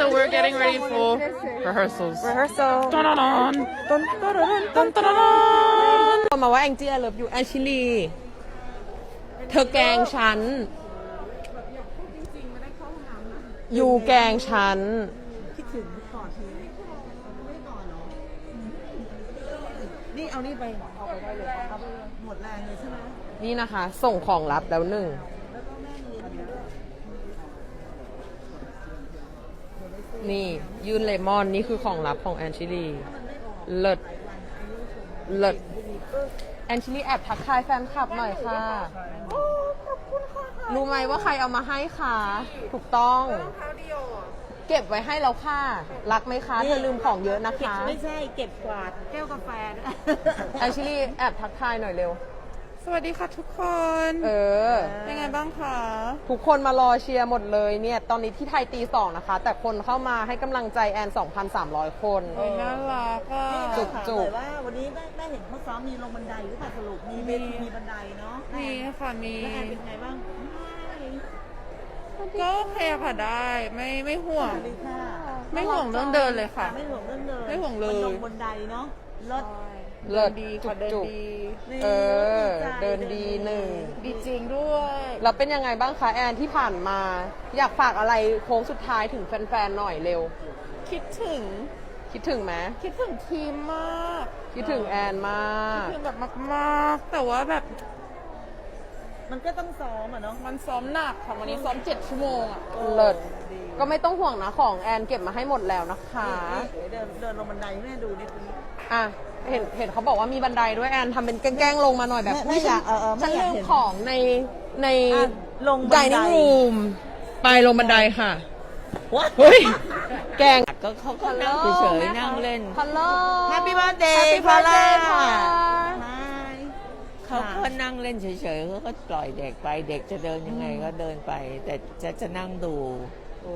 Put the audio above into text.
so we're getting ready for rehearsals. rehearsal Dun-dun-dun. ต้นต้นต้นต้น Dun-dun-dun. บอกมาว่าแองจี้เลิฟอยู่แอนชิลีเธอแกล้งฉัน อยู่แกล้งฉัน คิดถึงก่อนทีไม่ก่อนเหรอ นี่เอานี่ไป เอาไปได้เลยเอาไปหมดแรงเลยใช่ไหม นี่นะคะ ส่งของลับแล้วหนึ่ง นี่ยืนเลมอนนี่คือของลับของแอนชิลีเลิศเลิศแอนชิลีแอบทักทายแฟนคลับหน่อยค่ะ รู้ไหมว่าใครเอามาให้คะถูกต้องเก็บไว้ให้แล้วค่ะ รักไหมคะ เธอลืมของเยอะนะคะ ไม่ใช่เก็บกวาดแก้วกาแฟด้วยแอนชิลีแอบทักทายหน่อยเร็ว สวัสดีค่ะทุกคน เออเป็นไง บ้างคะ ทุกคนมารอเชียร์หมดเลยเนี่ย ตอนนี้ที่ไทยตีสองนะคะ แต่คนเข้ามาให้กำลังใจแอน 2,300 คน โอ้ยน่ารักอะ จุก ถามเลยว่าวันนี้แม่แม่เห็นเขาซ้อมมีลงบันไดหรือเปล่าสรุปมีเวทีมีบันไดเนาะมีค่ะ มี แล้วแอนเป็นไงบ้างก็โอเคค่ะได้ ไม่ไม่ห่วง สวัสดีค่ะไม่ห่วงเรื่องเดินเลยค่ะ ไม่ห่วงเรื่องเดินไม่ห่วงเลย มันลงบันไดเนาะ รถเลิศดีค่ะเดินจุกดีนี่เออใจเดินดีหนึ่งดีจริงด้วยแล้วเป็นยังไงบ้างคะแอนที่ผ่านมา อยากฝากอะไรโค้งสุดท้ายถึงแฟนๆหน่อยเร็ว คิดถึง คิดถึงไหมคิดถึงทีมมาก คิดถึงแอนมากคิดถึงแบบมากๆ แต่ว่าแบบ มันก็ต้องซ้อมอะเนาะมันซ้อมหนักค่ะวันนี้ซ้อมเจ็ดชั่วโมงอะเลิศก็ไม่ต้องห่วงนะของแอนเก็บมาให้หมดแล้วนะคะ นี่เดินเดินลงบันไดให้แม่ดูนิดนึง อะเห็นเห็นเขาบอกว่ามีบันไดด้วยแอนทำเป็นแกล้งๆลงมาหน่อยแบบแม่แม่อยากเออเออแม่ฉันอยากลืมเห็นของในในอะลงบันไดดิเนิ่งรูมไปลงบันไดค่ะว้า เฮ้ยแกล้ง ก็เขาก็นั่งเฉยๆนั่งเล่น ฮัลโหล Happy birthday Happy พาร่า birthday ค่ะเขา ก็นั่งเล่นเฉยๆเขาก็ปล่อยเด็กไป เด็กจะเดินยังไงก็เดินไป แต่จะจะนั่งดู โอ้